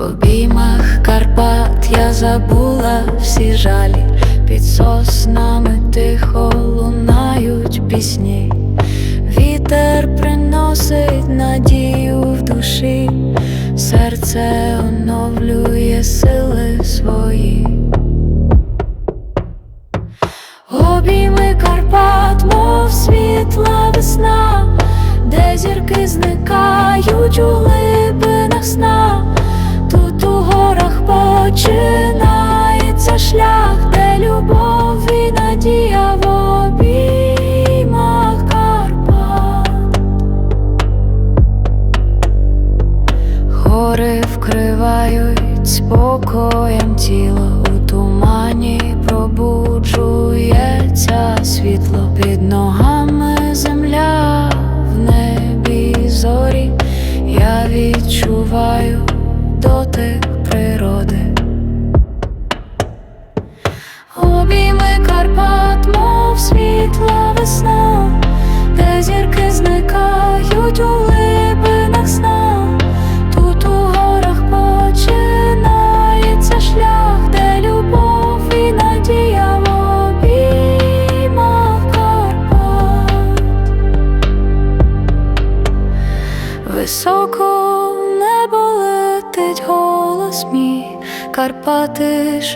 В обіймах Карпат я забула всі жалі, під соснами тихо лунають пісні, вітер приносить надію в душі, серце оновлює сили свої. Обійми Карпат, мов світла весна, де зірки зникають у глибинах сна починається шлях, де любов і надія в обіймах Карпат. Гори вкривають спокоєм тіло у тумані пробуджується світло під ногами земля в небі зорі. Я відчуваю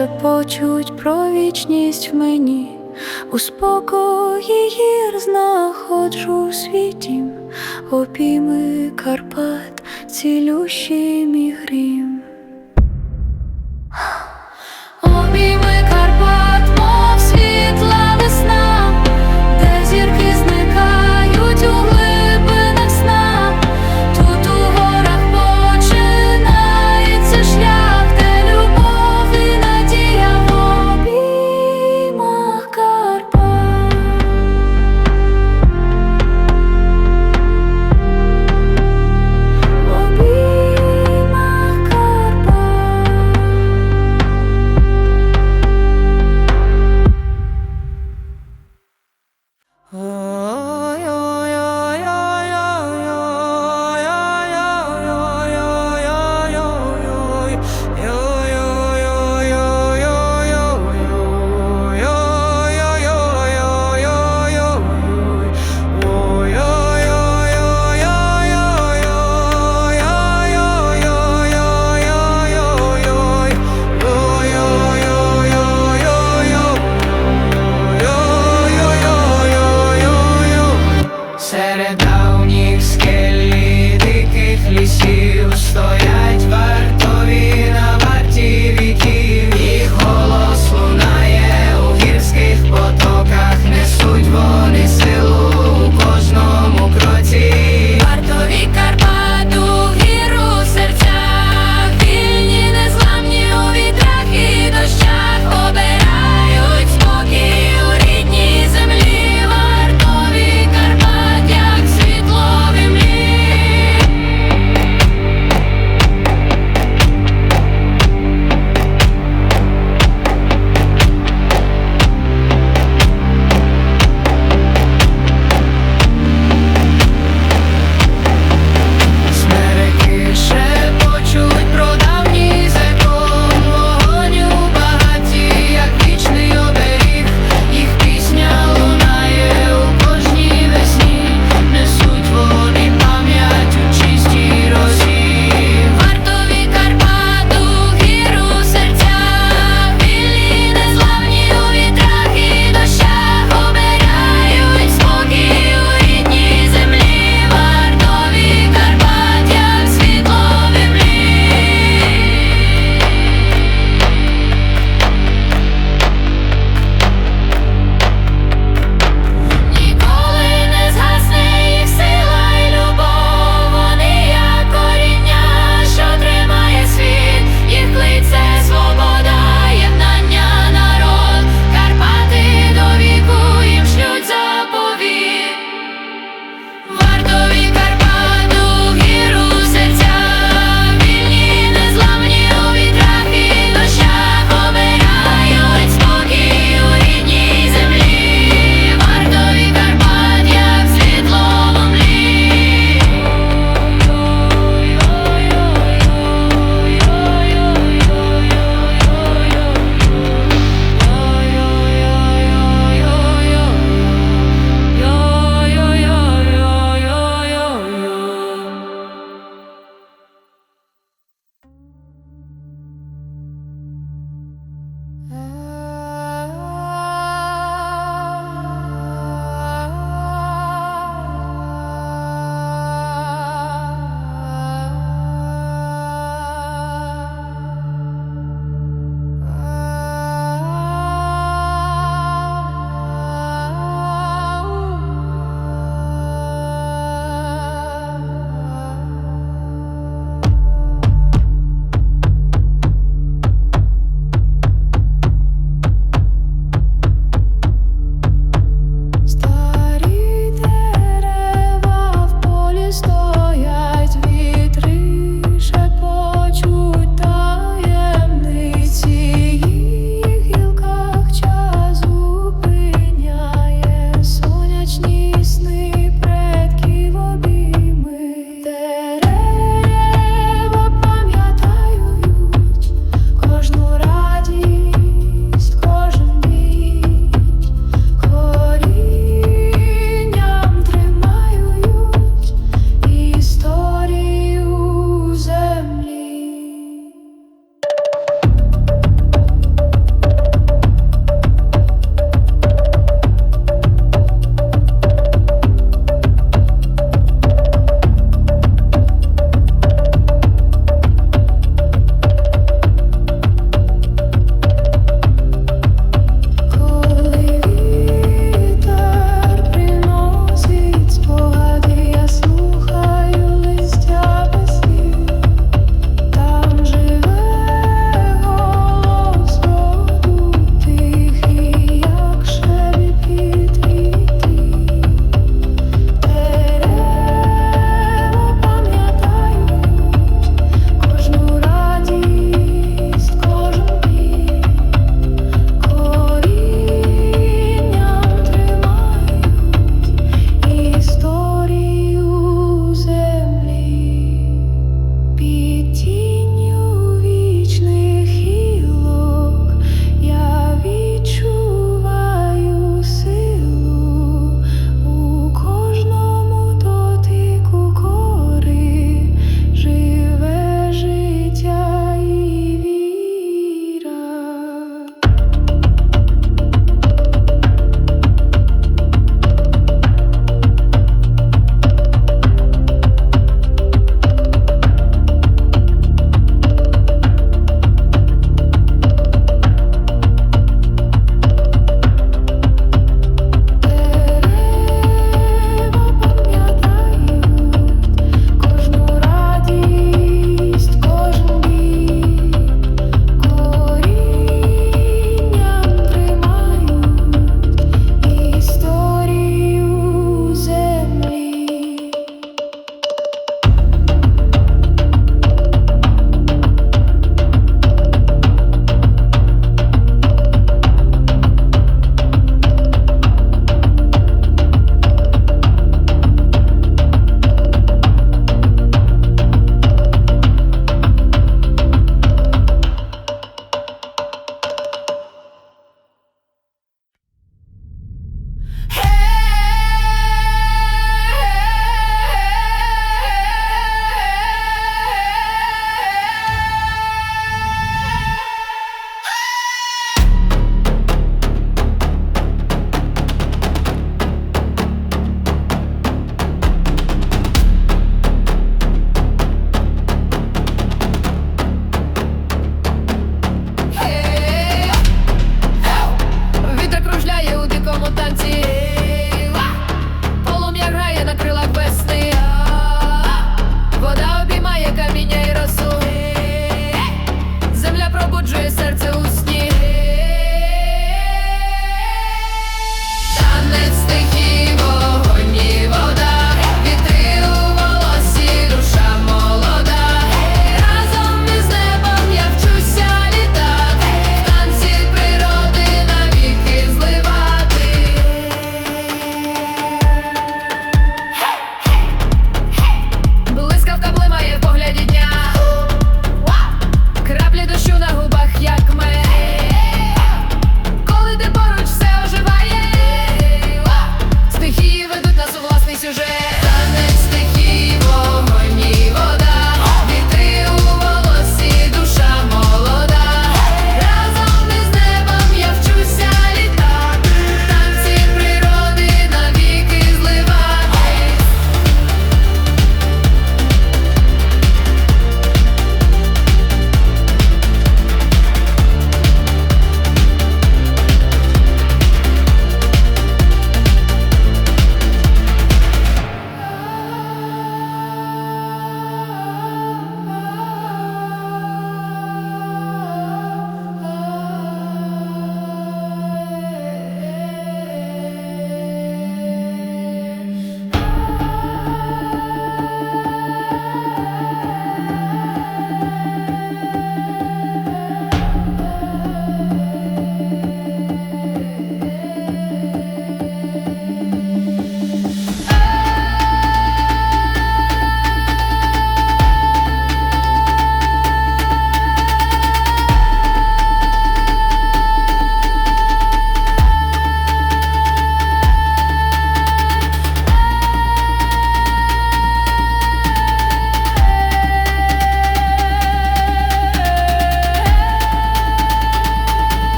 шепочуть про вічність в мені, у спокої гір знаходжу світім, обійми Карпат, цілющий мій грім.